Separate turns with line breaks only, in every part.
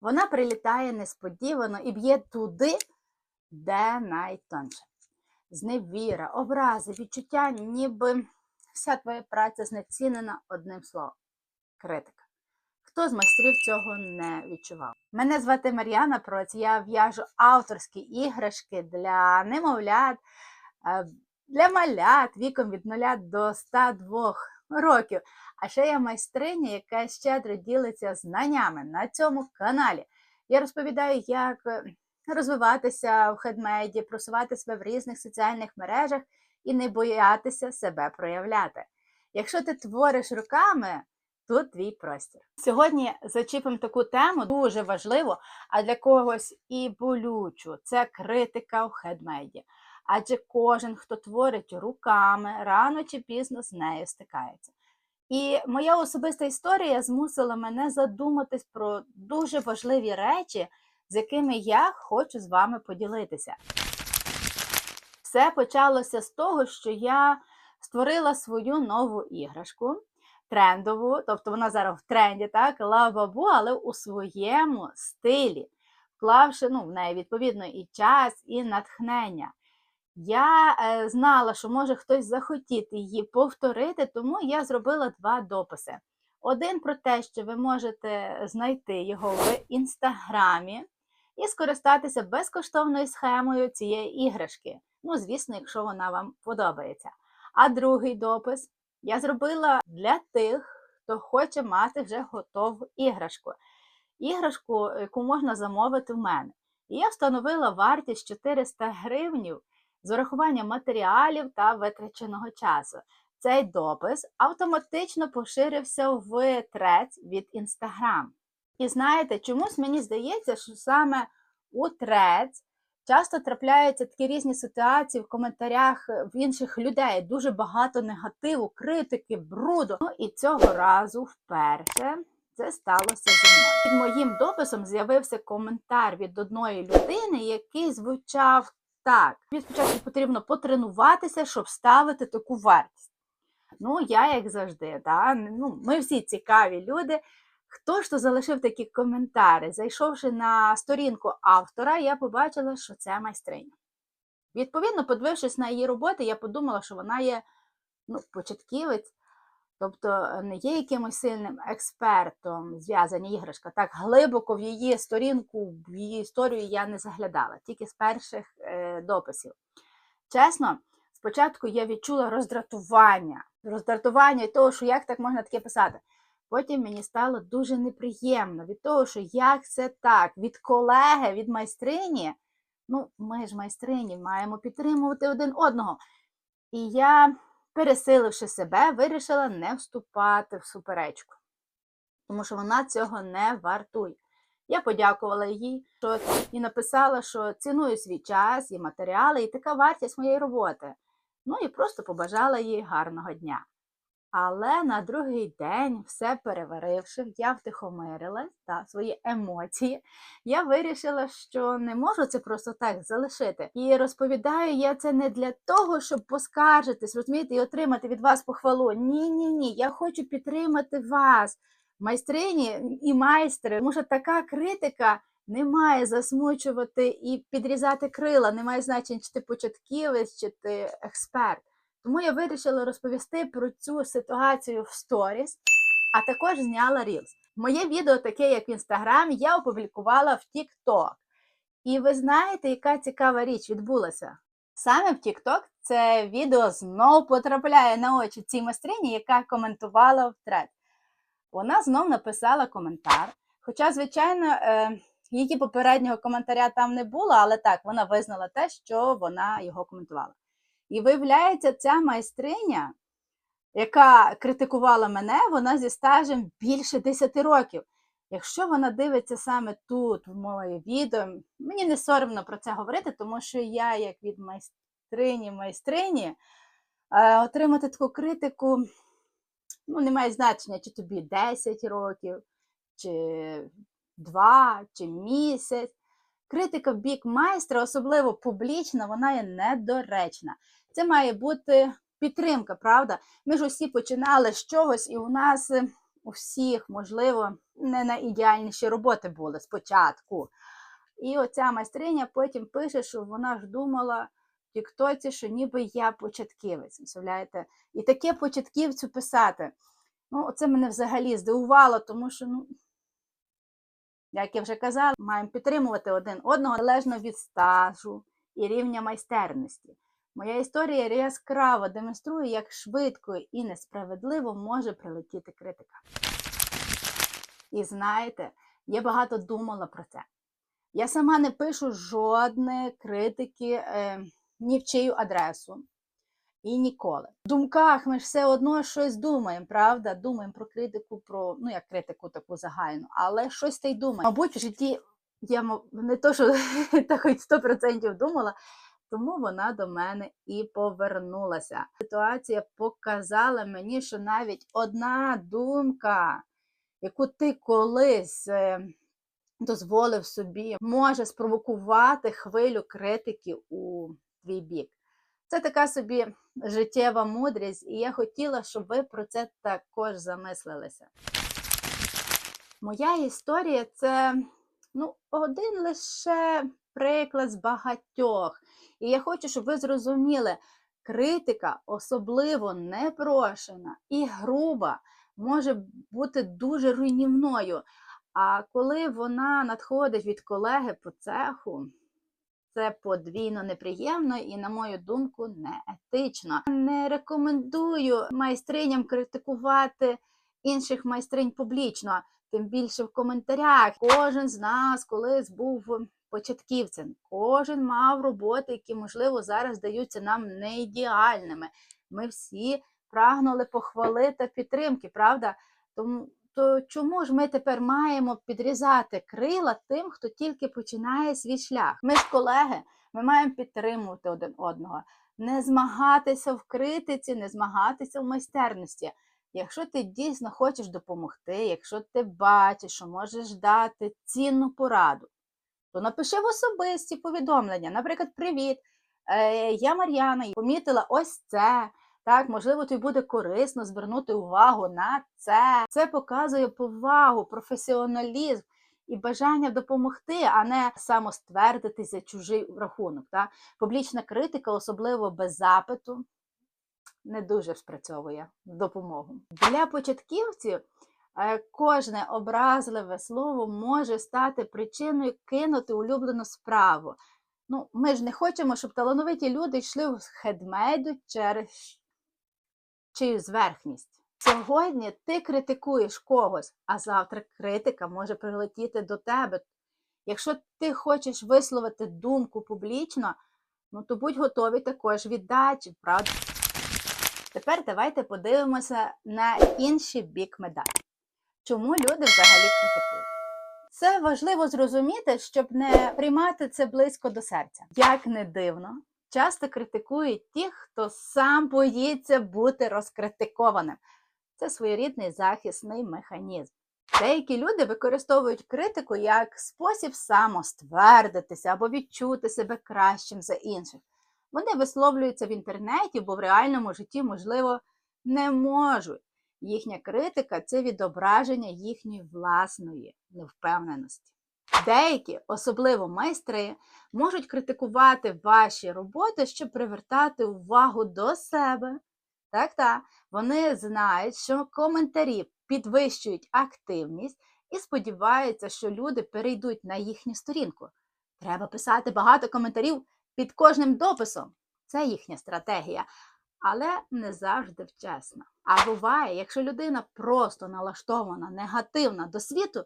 Вона прилітає несподівано і б'є туди, де найтонше. Зневіра, образи, відчуття, ніби вся твоя праця знецінена одним словом критика. Хто з майстрів цього не відчував? Мене звати Мар'яна Проць, я в'яжу авторські іграшки для немовлят, е, для малят віком від 0 до 102 років. А ще я майстриня, яка щедро ділиться знаннями на цьому каналі. Я розповідаю, як е, розвиватися в хедмейді, просувати себе в різних соціальних мережах і не боятися себе проявляти. Якщо ти твориш руками, тут твій простір. Сьогодні зачіпимо таку тему дуже важливу, а для когось і болючу. Це критика в хедмейді. Адже кожен, хто творить руками, рано чи пізно з нею стикається. І моя особиста історія змусила мене задуматись про дуже важливі речі, з якими я хочу з вами поділитися. Все почалося з того, що я створила свою нову іграшку, трендову, тобто вона зараз в тренді, так, лавабу, але у своєму стилі, вклавши ну, в неї відповідно і час, і натхнення. Я е, знала, що може хтось захотіти її повторити, тому я зробила два дописи. Один про те, що ви можете знайти його в інстаграмі і скористатися безкоштовною схемою цієї іграшки. Ну, звісно, якщо вона вам подобається. А другий допис я зробила для тих, хто хоче мати вже готову іграшку. Іграшку, яку можна замовити в мене. І я встановила вартість 400 гривнів з урахуванням матеріалів та витраченого часу. Цей допис автоматично поширився в трец від Instagram. І знаєте, чомусь мені здається, що саме у трец часто трапляються такі різні ситуації в коментарях в інших людей. Дуже багато негативу, критики, бруду. Ну і цього разу вперше це сталося зі мною. Під моїм дописом з'явився коментар від одної людини, який звучав так. Тобі спочатку потрібно потренуватися, щоб ставити таку вартість. Ну, я, як завжди, да? ну, ми всі цікаві люди. Хто ж то залишив такі коментарі? Зайшовши на сторінку автора, я побачила, що це майстриня. Відповідно, подивившись на її роботи, я подумала, що вона є ну, початківець, тобто не є якимось сильним експертом зв'язані іграшка. Так глибоко в її сторінку, в її історію я не заглядала, тільки з перших е, дописів. Чесно, спочатку я відчула роздратування, роздратування від того, що як так можна таке писати. Потім мені стало дуже неприємно від того, що як це так, від колеги, від майстрині. Ну, ми ж майстрині маємо підтримувати один одного. І я, пересиливши себе, вирішила не вступати в суперечку, тому що вона цього не вартує. Я подякувала їй що, і написала, що ціную свій час і матеріали, і така вартість моєї роботи. Ну і просто побажала їй гарного дня. Але на другий день, все переваривши, я втихомирилась та свої емоції. Я вирішила, що не можу це просто так залишити. І розповідаю я це не для того, щоб поскаржитись, розумієте, і отримати від вас похвалу. Ні, ні, ні. Я хочу підтримати вас, майстрині і майстри, тому що така критика. Не має засмучувати і підрізати крила, не має значення, чи ти початківець, чи ти експерт. Тому я вирішила розповісти про цю ситуацію в сторіс, а також зняла Reels. Моє відео, таке як в Інстаграмі, я опублікувала в TikTok. І ви знаєте, яка цікава річ відбулася? Саме в TikTok це відео знову потрапляє на очі цій майстрині, яка коментувала в тред. Вона знов написала коментар. Хоча, звичайно, е, її попереднього коментаря там не було, але так, вона визнала те, що вона його коментувала. І виявляється, ця майстриня, яка критикувала мене, вона зі стажем більше 10 років. Якщо вона дивиться саме тут, в моє відео, мені не соромно про це говорити, тому що я, як від майстрині майстрині, е, отримати таку критику ну, не має значення, чи тобі 10 років, чи 2, чи місяць. Критика в бік майстра, особливо публічна, вона є недоречна. Це має бути підтримка, правда? Ми ж усі починали з чогось, і у нас е, у всіх, можливо, не найідеальніші роботи були спочатку. І оця майстриня потім пише, що вона ж думала Тіктоці, що ніби я початківець. Уявляєте? І таке початківцю писати. Ну, це мене взагалі здивувало, тому що, ну, як я вже казала, маємо підтримувати один одного залежно від стажу і рівня майстерності. Моя історія яскраво демонструє, як швидко і несправедливо може прилетіти критика. І знаєте, я багато думала про це. Я сама не пишу жодної критики е, ні в чию адресу. І ніколи. В думках ми ж все одно щось думаємо, правда? Думаємо про критику, про ну як критику таку загальну, але щось та й думаємо. Мабуть, в житті я не то, що та хоч 100% думала, тому вона до мене і повернулася. Ситуація показала мені, що навіть одна думка, яку ти колись е, дозволив собі, може спровокувати хвилю критики у твій бік. Це така собі життєва мудрість, і я хотіла, щоб ви про це також замислилися. Моя історія це ну, один лише приклад з багатьох. І я хочу, щоб ви зрозуміли, критика, особливо непрошена і груба, може бути дуже руйнівною. А коли вона надходить від колеги по цеху, це подвійно неприємно і, на мою думку, неетично. Не рекомендую майстриням критикувати інших майстринь публічно, тим більше в коментарях. Кожен з нас колись був початківцем, кожен мав роботи, які, можливо, зараз здаються нам не ідеальними. Ми всі прагнули похвали та підтримки, правда? Тому то чому ж ми тепер маємо підрізати крила тим, хто тільки починає свій шлях? Ми ж колеги, ми маємо підтримувати один одного, не змагатися в критиці, не змагатися в майстерності. Якщо ти дійсно хочеш допомогти, якщо ти бачиш, що можеш дати цінну пораду, то напиши в особисті повідомлення. Наприклад, привіт, е, я Мар'яна, і помітила ось це. Так, можливо, тобі буде корисно звернути увагу на це. Це показує повагу, професіоналізм і бажання допомогти, а не самоствердитись за чужий рахунок. Так? Публічна критика, особливо без запиту, не дуже спрацьовує допомогу. Для початківців кожне образливе слово може стати причиною кинути улюблену справу. Ну, ми ж не хочемо, щоб талановиті люди йшли в хедмейду через чиюсь зверхність. Сьогодні ти критикуєш когось, а завтра критика може прилетіти до тебе. Якщо ти хочеш висловити думку публічно, ну то будь готовий також віддачі, правда? Тепер давайте подивимося на інший бік медалі. Чому люди взагалі критикують? Це важливо зрозуміти, щоб не приймати це близько до серця. Як не дивно, часто критикують ті, хто сам боїться бути розкритикованим. Це своєрідний захисний механізм. Деякі люди використовують критику як спосіб самоствердитися або відчути себе кращим за інших. Вони висловлюються в інтернеті, бо в реальному житті, можливо, не можуть. Їхня критика це відображення їхньої власної невпевненості. Деякі, особливо майстри, можуть критикувати ваші роботи, щоб привертати увагу до себе. Так, так, вони знають, що коментарі підвищують активність і сподіваються, що люди перейдуть на їхню сторінку. Треба писати багато коментарів під кожним дописом. Це їхня стратегія, але не завжди вчасна. А буває, якщо людина просто налаштована негативно до світу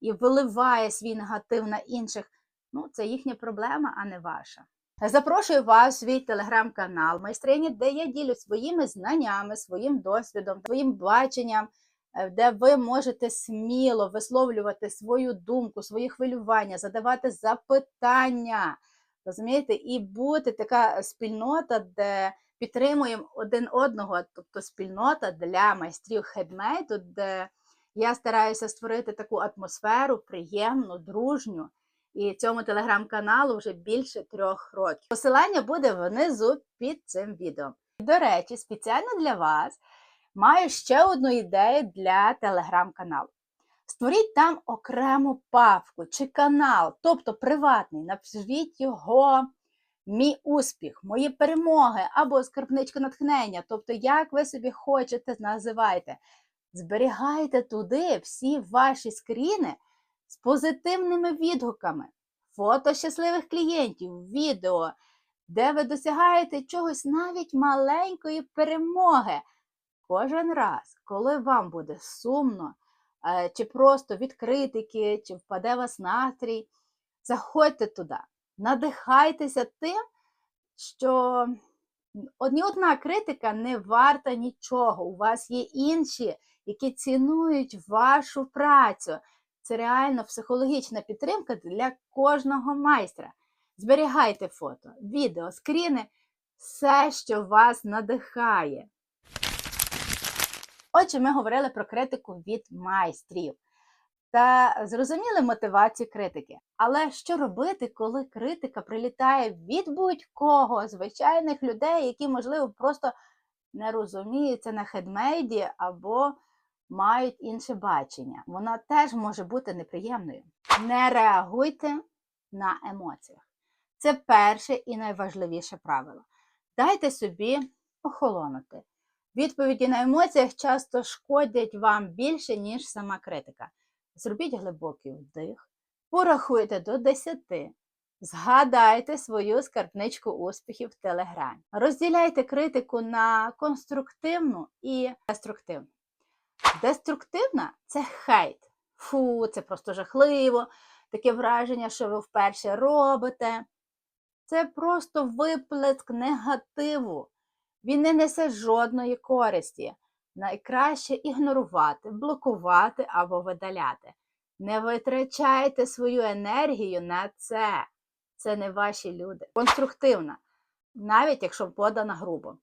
і виливає свій негатив на інших, ну це їхня проблема, а не ваша. Запрошую вас у свій телеграм-канал майстрині, де я ділюсь своїми знаннями, своїм досвідом, своїм баченням, е, де ви можете сміло висловлювати свою думку, свої хвилювання, задавати запитання. Розумієте, і бути така спільнота, де підтримуємо один одного, тобто спільнота для майстрів хедмейду, де я стараюся створити таку атмосферу приємну, дружню. І цьому телеграм-каналу вже більше трьох років. Посилання буде внизу під цим відео. До речі, спеціально для вас маю ще одну ідею для телеграм-каналу. Створіть там окрему папку чи канал, тобто приватний, назвіть його Мій успіх, мої перемоги або скарбничка натхнення, тобто, як ви собі хочете, називайте. Зберігайте туди всі ваші скріни з позитивними відгуками, фото щасливих клієнтів, відео, де ви досягаєте чогось навіть маленької перемоги. Кожен раз, коли вам буде сумно, е, чи просто від критики, чи впаде вас настрій, заходьте туди, надихайтеся тим, що ні одна критика не варта нічого. У вас є інші, які цінують вашу працю. Це реально психологічна підтримка для кожного майстра. Зберігайте фото, відео, скріни, все, що вас надихає. Отже, ми говорили про критику від майстрів та зрозуміли мотивацію критики. Але що робити, коли критика прилітає від будь-кого звичайних людей, які, можливо, просто не розуміються на хедмейді або мають інше бачення? Вона теж може бути неприємною. Не реагуйте на емоціях. Це перше і найважливіше правило. Дайте собі охолонути. Відповіді на емоціях часто шкодять вам більше, ніж сама критика. Зробіть глибокий вдих, порахуйте до 10, згадайте свою скарбничку успіхів в Телеграмі. Розділяйте критику на конструктивну і деструктивну. Деструктивна це хейт. Фу, це просто жахливо, таке враження, що ви вперше робите. Це просто виплеск негативу. Він не несе жодної користі. Найкраще ігнорувати, блокувати або видаляти. Не витрачайте свою енергію на це. Це не ваші люди. Конструктивна, навіть якщо подана грубо.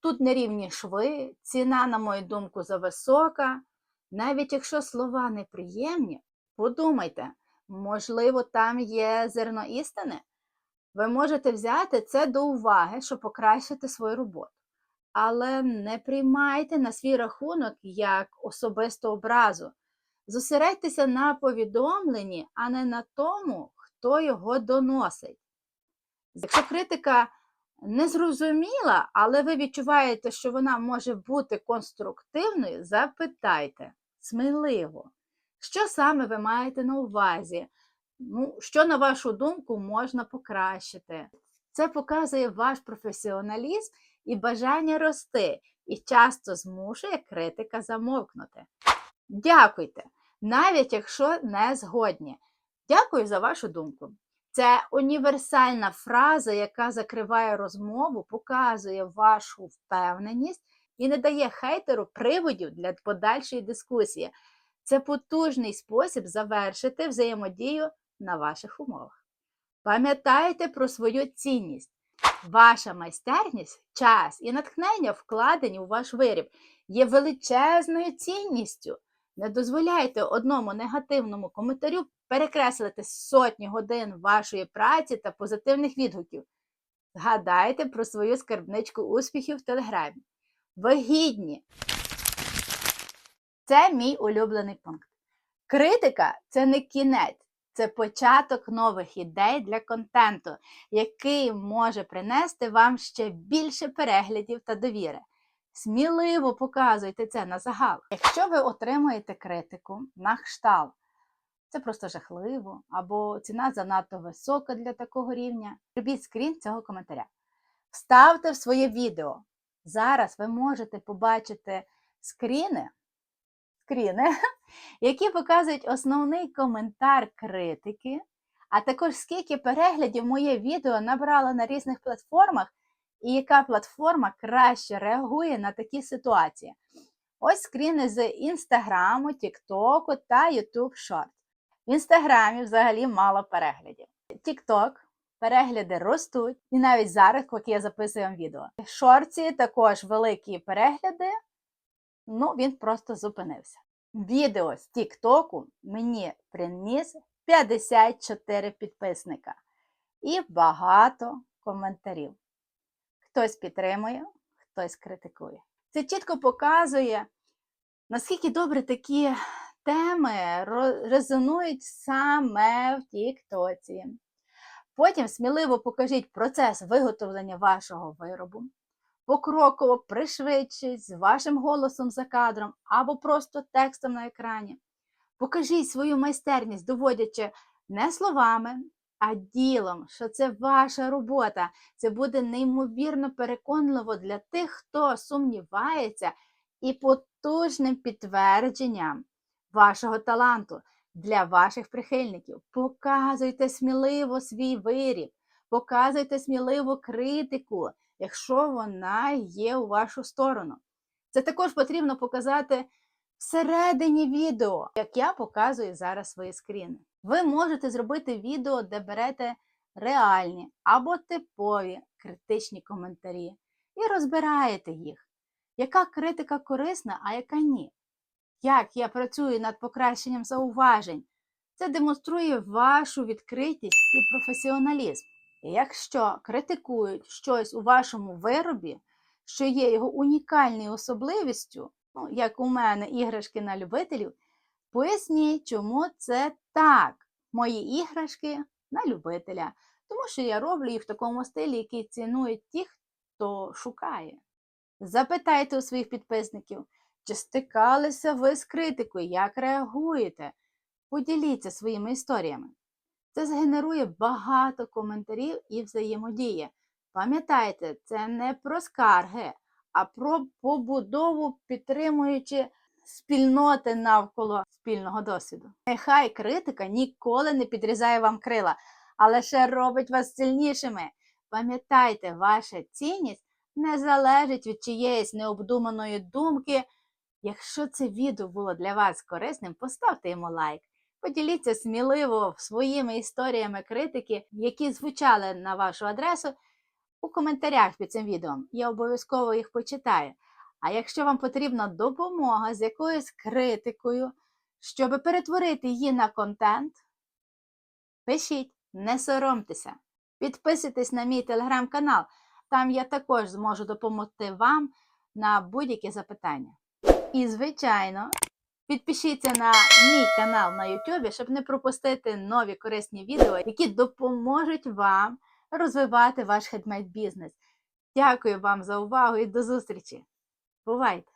Тут нерівні шви, ціна, на мою думку, зависока. Навіть якщо слова неприємні, подумайте, можливо, там є зерно істини. Ви можете взяти це до уваги, щоб покращити свою роботу але не приймайте на свій рахунок як особисту образу. Зосередьтеся на повідомленні, а не на тому, хто його доносить. Якщо критика не зрозуміла, але ви відчуваєте, що вона може бути конструктивною, запитайте сміливо, що саме ви маєте на увазі, ну, що, на вашу думку, можна покращити. Це показує ваш професіоналізм і бажання рости, і часто змушує критика замовкнути. Дякуйте, навіть якщо не згодні. Дякую за вашу думку. Це універсальна фраза, яка закриває розмову, показує вашу впевненість і не дає хейтеру приводів для подальшої дискусії. Це потужний спосіб завершити взаємодію на ваших умовах. Пам'ятайте про свою цінність. Ваша майстерність, час і натхнення, вкладені у ваш виріб, є величезною цінністю. Не дозволяйте одному негативному коментарю перекреслити сотні годин вашої праці та позитивних відгуків. Згадайте про свою скарбничку успіхів в Телеграмі. Ви гідні. Це мій улюблений пункт. Критика це не кінець. Це початок нових ідей для контенту, який може принести вам ще більше переглядів та довіри. Сміливо показуйте це на загал. Якщо ви отримуєте критику на кшталт, це просто жахливо, або ціна занадто висока для такого рівня. Робіть скрін цього коментаря. Вставте в своє відео. Зараз ви можете побачити скріни скріни, які показують основний коментар критики, а також скільки переглядів моє відео набрало на різних платформах, і яка платформа краще реагує на такі ситуації. Ось скріни з Інстаграму, Тіктоку та YouTube Shorts. В Інстаграмі взагалі мало переглядів. Тікток. Перегляди ростуть, і навіть зараз, поки я записую вам відео. В шорці також великі перегляди, ну він просто зупинився. Відео з Тіктоку мені приніс 54 підписника і багато коментарів. Хтось підтримує, хтось критикує. Це чітко показує, наскільки добре такі теми резонують саме в Тіктоці. Потім сміливо покажіть процес виготовлення вашого виробу. Покроково пришвидшіть з вашим голосом за кадром або просто текстом на екрані. Покажіть свою майстерність, доводячи не словами, а ділом, що це ваша робота. Це буде неймовірно переконливо для тих, хто сумнівається, і потужним підтвердженням вашого таланту для ваших прихильників. Показуйте сміливо свій виріб, показуйте сміливо критику, якщо вона є у вашу сторону. Це також потрібно показати всередині відео, як я показую зараз свої скріни. Ви можете зробити відео, де берете реальні або типові критичні коментарі і розбираєте їх. Яка критика корисна, а яка ні? Як я працюю над покращенням зауважень? Це демонструє вашу відкритість і професіоналізм. Якщо критикують щось у вашому виробі, що є його унікальною особливістю, ну, як у мене іграшки на любителів, поясніть, чому це так. Мої іграшки на любителя. Тому що я роблю їх в такому стилі, який цінують ті, хто шукає. Запитайте у своїх підписників, чи стикалися ви з критикою, як реагуєте? Поділіться своїми історіями. Це згенерує багато коментарів і взаємодії. Пам'ятайте, це не про скарги, а про побудову, підтримуючи спільноти навколо спільного досвіду. Нехай критика ніколи не підрізає вам крила, а лише робить вас сильнішими. Пам'ятайте, ваша цінність не залежить від чиєїсь необдуманої думки. Якщо це відео було для вас корисним, поставте йому лайк. Поділіться сміливо своїми історіями критики, які звучали на вашу адресу у коментарях під цим відео. Я обов'язково їх почитаю. А якщо вам потрібна допомога з якоюсь критикою, щоб перетворити її на контент, пишіть, не соромтеся. Підписуйтесь на мій телеграм-канал. Там я також зможу допомогти вам на будь-які запитання. І, звичайно, підпишіться на мій канал на YouTube, щоб не пропустити нові корисні відео, які допоможуть вам розвивати ваш хедмейд бізнес. Дякую вам за увагу і до зустрічі! Бувайте!